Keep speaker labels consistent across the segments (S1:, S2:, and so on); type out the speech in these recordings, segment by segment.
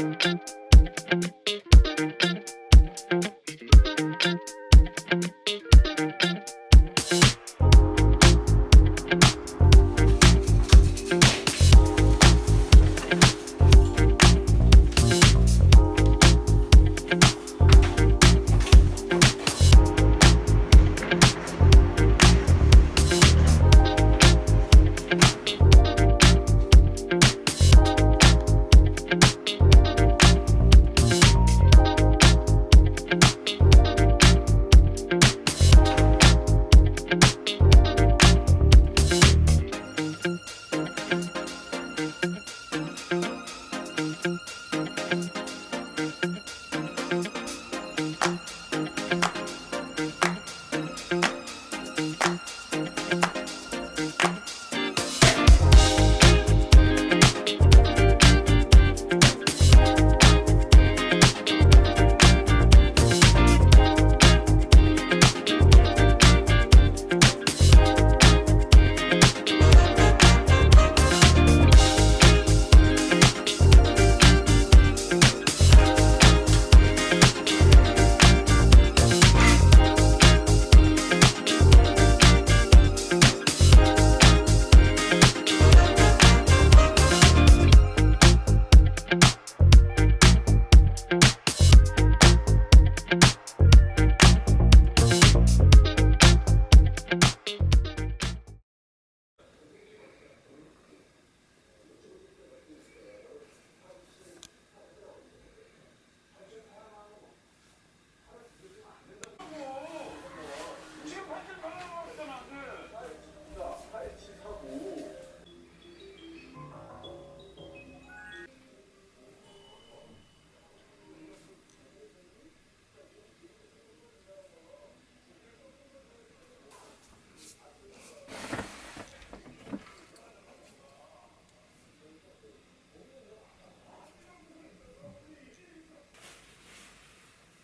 S1: Thank you.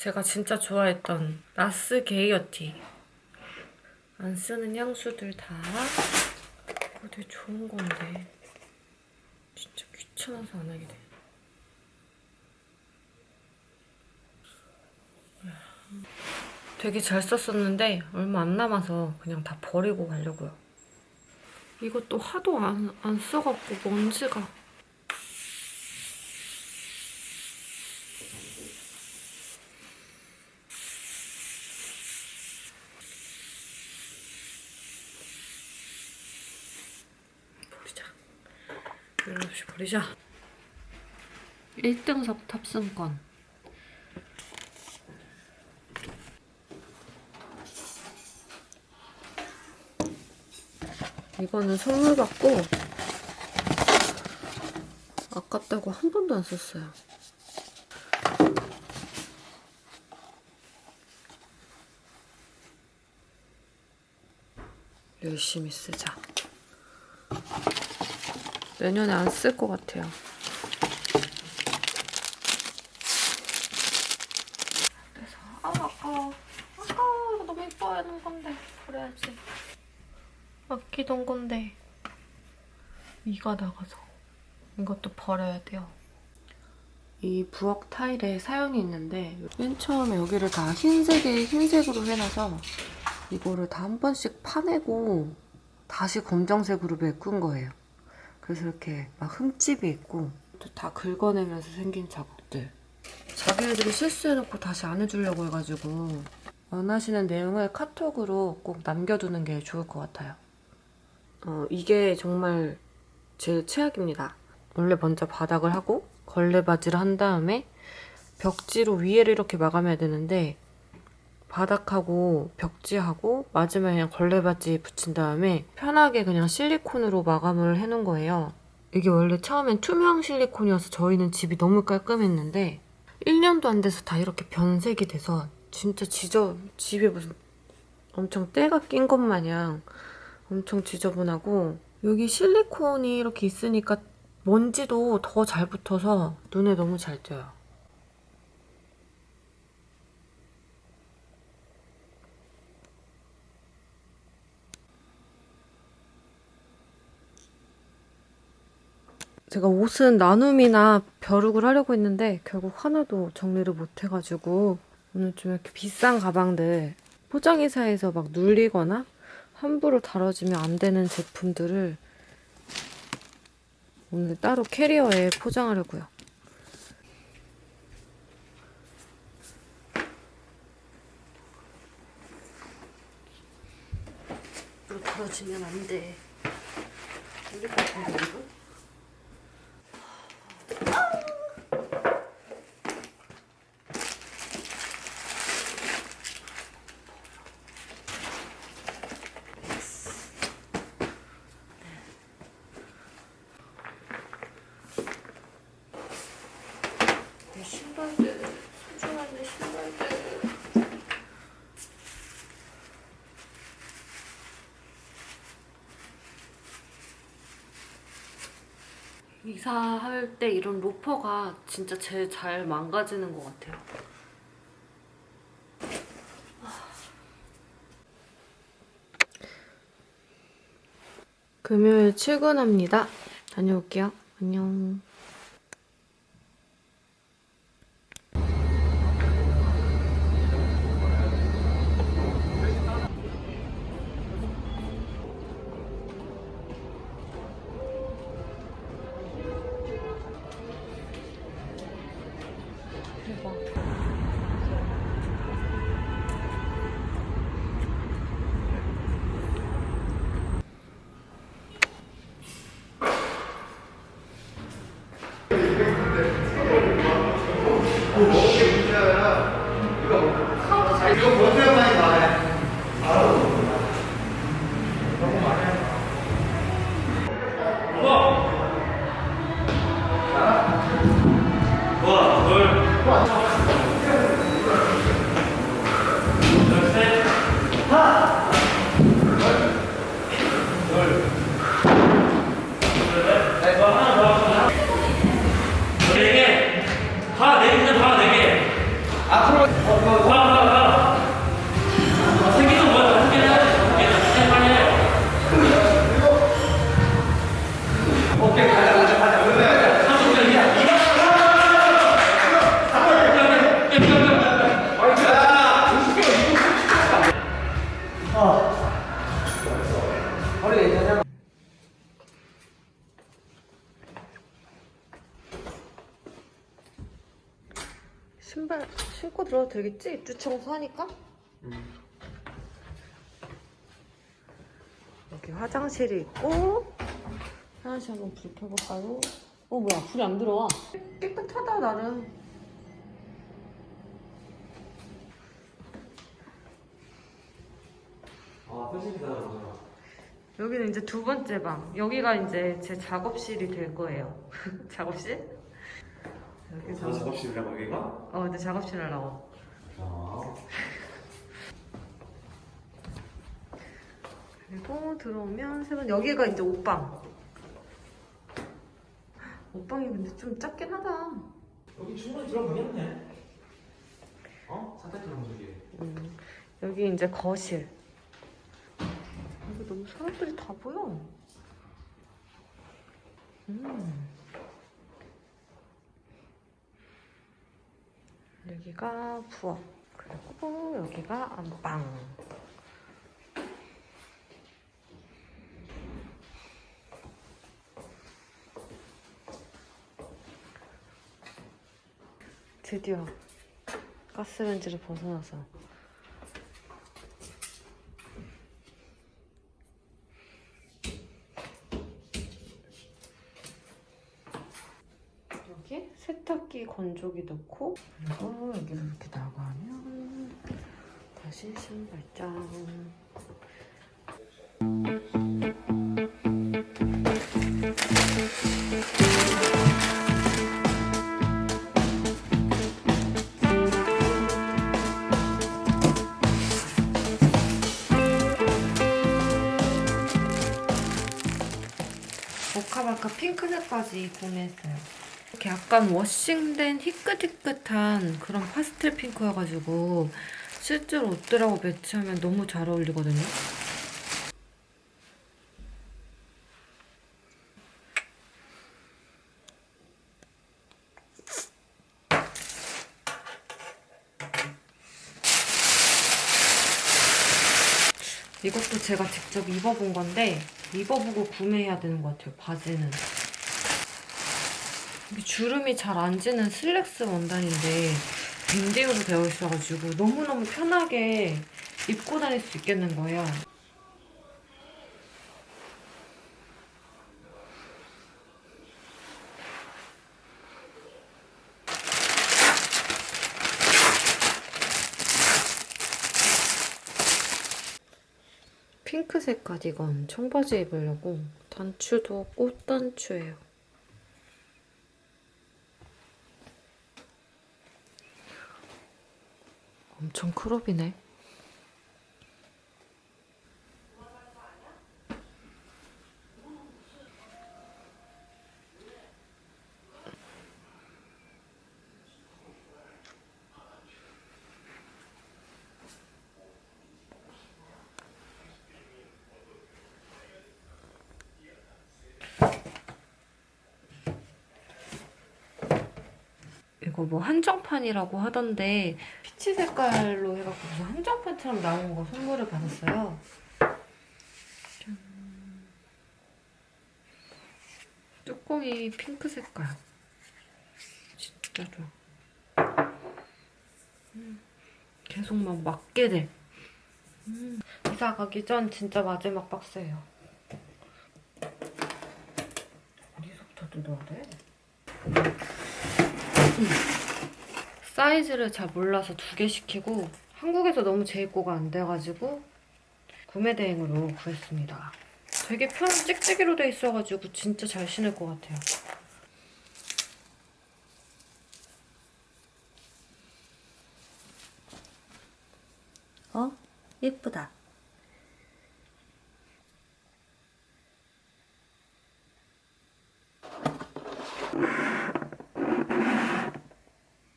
S1: 제가 진짜 좋아했던 나스 게이어티. 안 쓰는 향수들 다. 이거 되게 좋은 건데. 진짜 귀찮아서 안 하게 돼. 되게 잘 썼었는데 얼마 안 남아서 그냥 다 버리고 가려고요. 이것도 하도 안, 안 써갖고 먼지가 버리자. 버리자. 1등석 탑승권. 이거는 선물 받고 아깝다고 한 번도 안 썼어요. 열심히 쓰자. 내년에 안 쓸 것 같아요. 그래서 아 아까워. 아까워. 이거 너무 예뻐야 하는 건데. 그래야지. 아끼던 건데. 이가 나가서. 이것도 버려야 돼요. 이 부엌 타일에 사연이 있는데 맨 처음에 여기를 다 흰색에 흰색으로 해놔서 이거를 다 한 번씩 파내고 다시 검정색으로 메꾼 거예요. 그래서 이렇게 막 흠집이 있고 또 다 긁어내면서 생긴 자국들. 자기네들이 실수해놓고 다시 안 해주려고 해가지고 원하시는 내용을 카톡으로 꼭 남겨두는 게 좋을 것 같아요. 어, 이게 정말 제일 최악입니다. 원래 먼저 바닥을 하고 걸레바지를 한 다음에 벽지로 위에를 이렇게 마감해야 되는데 바닥하고 벽지하고 마지막에 그냥 걸레바지 붙인 다음에 편하게 그냥 실리콘으로 마감을 해놓은 거예요. 이게 원래 처음엔 투명 실리콘이어서 저희는 집이 너무 깔끔했는데 1년도 안 돼서 다 이렇게 변색이 돼서 진짜 지저 집에 무슨 엄청 때가 낀 것 마냥 엄청 지저분하고 여기 실리콘이 이렇게 있으니까 먼지도 더 잘 붙어서 눈에 너무 잘 띄어요. 제가 옷은 나눔이나 벼룩을 하려고 했는데 결국 하나도 정리를 못 해가지고 오늘 좀 이렇게 비싼 가방들 포장회사에서 막 눌리거나 함부로 다뤄지면 안 되는 제품들을 오늘 따로 캐리어에 포장하려고요. 다뤄지면 안 돼. 우리 같은 거 내 신발들 소중한 내 신발들 이사할 때 이런 로퍼가 진짜 제일 잘 망가지는 것 같아요. 금요일 출근합니다. 다녀올게요. 안녕. 신발 신고 들어도 되겠지? 입주 청소하니까? 여기 화장실이 있고 화장실 한번 불 켜볼까요? 어 뭐야 불이 안 들어와 깨끗하다 나름
S2: 아.
S1: 여기는 이제 두 번째 방 여기가 이제 제 작업실이 될 거예요 작업실? 여기서
S2: 작업실이라고 여기가?
S1: 어 근데 작업실 하려고
S2: 아.
S1: 그리고 들어오면 세번 여기가 이제 옷방. 옷방이 근데 좀 작긴 하다.
S2: 여기 충분히 들어가겠네. 어? 산타클럼 저기.
S1: 음, 여기 이제 거실. 여기 너무 사람들이 다 보여. 음. 여기가 부엌. 그리고 여기가 안방. 드디어 가스렌지를 벗어나서 여기 세탁기 건조기 넣고 그리고 여기를 이렇게 나가면 다시 신발장 모카마카 핑크색까지 구매했어요. 이렇게 약간 워싱된 희끗희끗한 그런 파스텔 핑크여가지고 실제로 옷들하고 매치하면 너무 잘 어울리거든요. 이것도 제가 직접 입어본 건데 입어보고 구매해야 되는 것 같아요, 바지는. 주름이 잘 안 지는 슬랙스 원단인데 밴딩으로 되어 있어가지고 너무너무 편하게 입고 다닐 수 있겠는 거예요. 핑크색 가디건 청바지 입으려고 단추도 꽃단추예요. 엄청 크롭이네. 이거 뭐 한정판이라고 하던데 피치 색깔로 해갖고 무슨 한정판처럼 나온 거 선물을 받았어요. 짠. 뚜껑이 핑크 색깔. 진짜 좋아. 음, 계속 막 맞게 돼. 음, 이사 가기 전 진짜 마지막 박스예요. 어디서부터 뜯어야 돼? 사이즈를 잘 몰라서 두 개 시키고 한국에서 너무 재입고가 안 돼가지고 구매 대행으로 구했습니다. 되게 편한 찍찍이로 돼 있어가지고 진짜 잘 신을 것 같아요.
S3: 어? 예쁘다.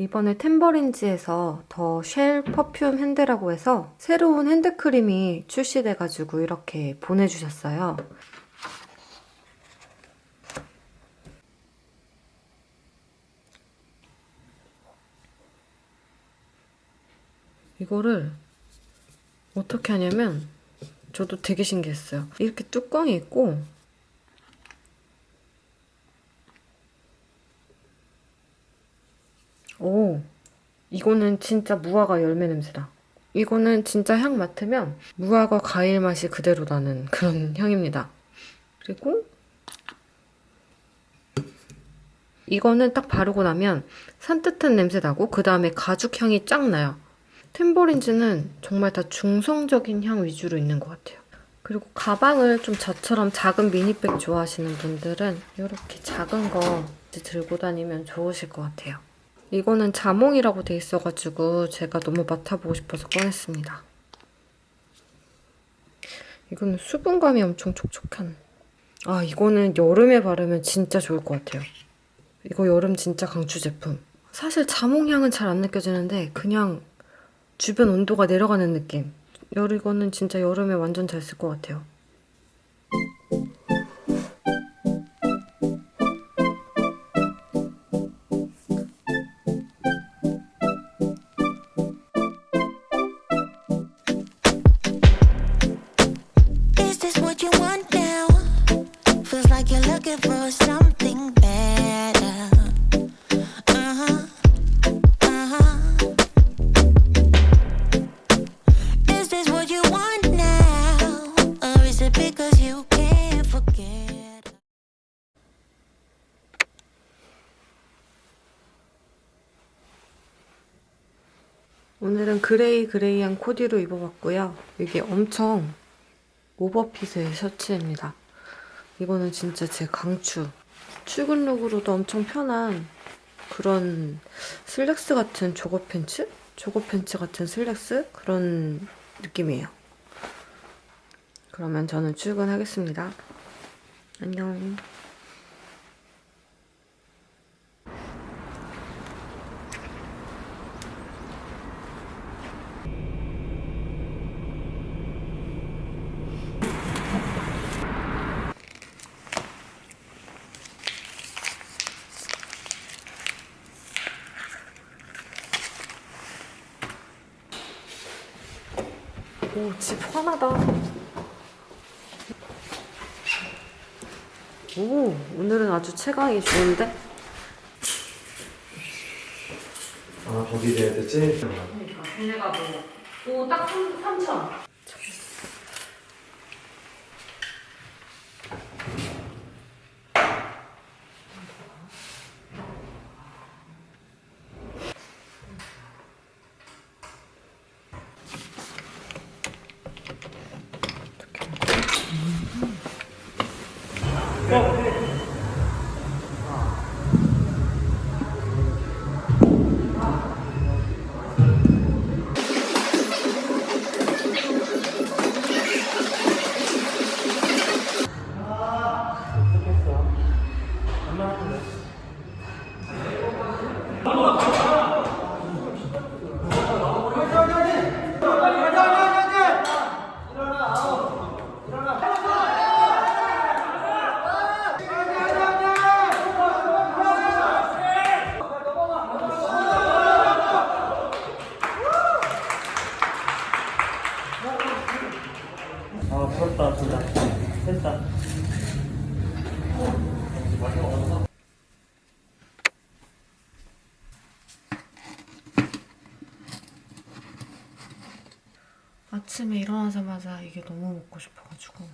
S1: 이번에 템버린즈에서 더 쉘 퍼퓸 핸드라고 해서 새로운 핸드크림이 출시돼가지고 이렇게 보내주셨어요. 이거를 어떻게 하냐면 저도 되게 신기했어요. 이렇게 뚜껑이 있고 오, 이거는 진짜 무화과 열매 냄새다. 이거는 진짜 향 맡으면 무화과 과일 맛이 그대로 나는 그런 향입니다. 그리고 이거는 딱 바르고 나면 산뜻한 냄새 나고 그 다음에 가죽 향이 쫙 나요. 템버린즈는 정말 다 중성적인 향 위주로 있는 것 같아요. 그리고 가방을 좀 저처럼 작은 미니백 좋아하시는 분들은 이렇게 작은 거 들고 다니면 좋으실 것 같아요. 이거는 자몽이라고 돼 있어가지고 제가 너무 맡아보고 싶어서 꺼냈습니다. 이거는 수분감이 엄청 촉촉한. 아, 이거는 여름에 바르면 진짜 좋을 것 같아요. 이거 여름 진짜 강추 제품. 사실 자몽 향은 잘 안 느껴지는데 그냥 주변 온도가 내려가는 느낌. 여 이거는 진짜 여름에 완전 잘 쓸 것 같아요. 오늘은 그레이 그레이한 코디로 입어봤고요. 이게 엄청 오버핏의 셔츠입니다. 이거는 진짜 제 강추. 출근 룩으로도 엄청 편한 그런 슬랙스 같은 조거 팬츠? 조거 팬츠 같은 슬랙스? 그런 느낌이에요. 그러면 저는 출근하겠습니다. 안녕. 오, 집 환하다. 오, 오늘은 아주 체감이 좋은데?
S4: 아 거기 돼야 되지?
S1: 그러니까 걔네가 뭐, 오, 딱 3천. 아침에 일어나자마자 이게 너무 먹고 싶어가지고.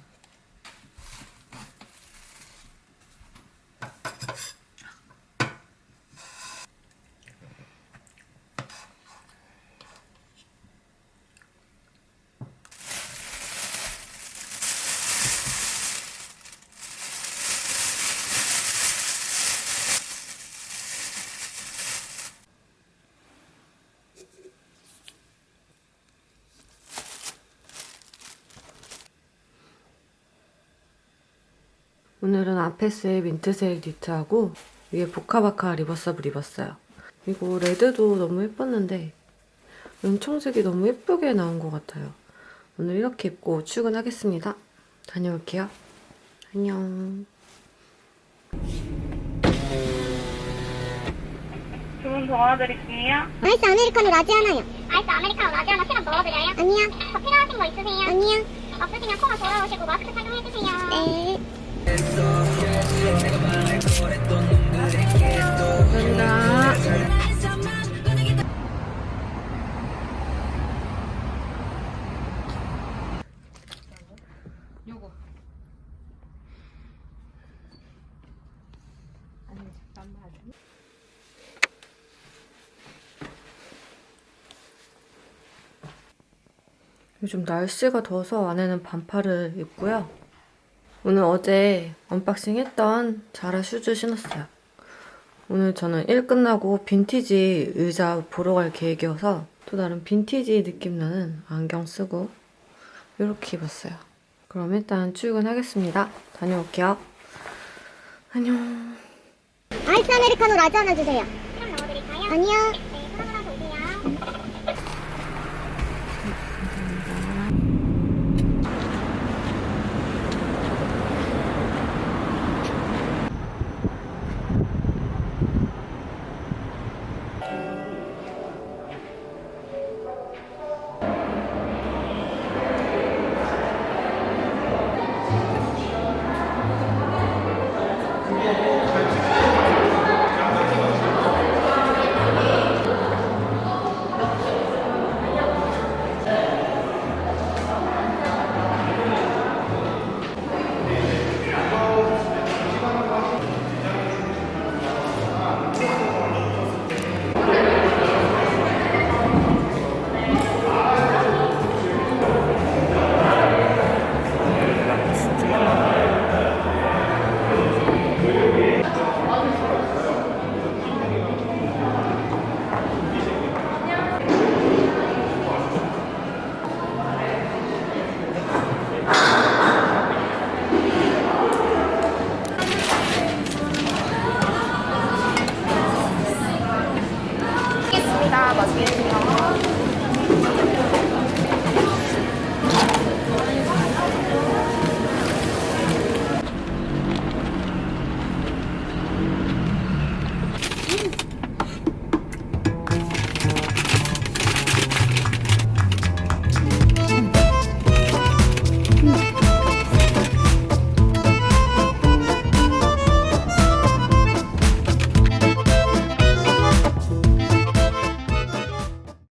S1: 오늘은 아페스의 민트색 니트하고 위에 보카바카 리버서블 입었어요. 이거 레드도 너무 예뻤는데 은총색이 너무 예쁘게 나온 것 같아요. 오늘 이렇게 입고 출근하겠습니다. 다녀올게요. 안녕.
S5: 주문 도와드릴게요.
S6: 아이스 아메리카노 라지 하나요. 아이스 아메리카노 라지 하나 시럽 넣어드려요? 아니요. 더 필요하신 거 있으세요? 아니요. 없으시면 코너 돌아오시고 마스크 착용해주세요. 네.
S1: 요거. 요즘 날씨가 더워서 안에는 반팔을 입고요. 오늘 어제 언박싱 했던 자라 슈즈 신었어요. 오늘 저는 일 끝나고 빈티지 의자 보러 갈 계획이어서 또 다른 빈티지 느낌 나는 안경 쓰고 이렇게 입었어요. 그럼 일단 출근하겠습니다. 다녀올게요. 안녕.
S6: 아이스 아메리카노 라지 하나 주세요. 아니요.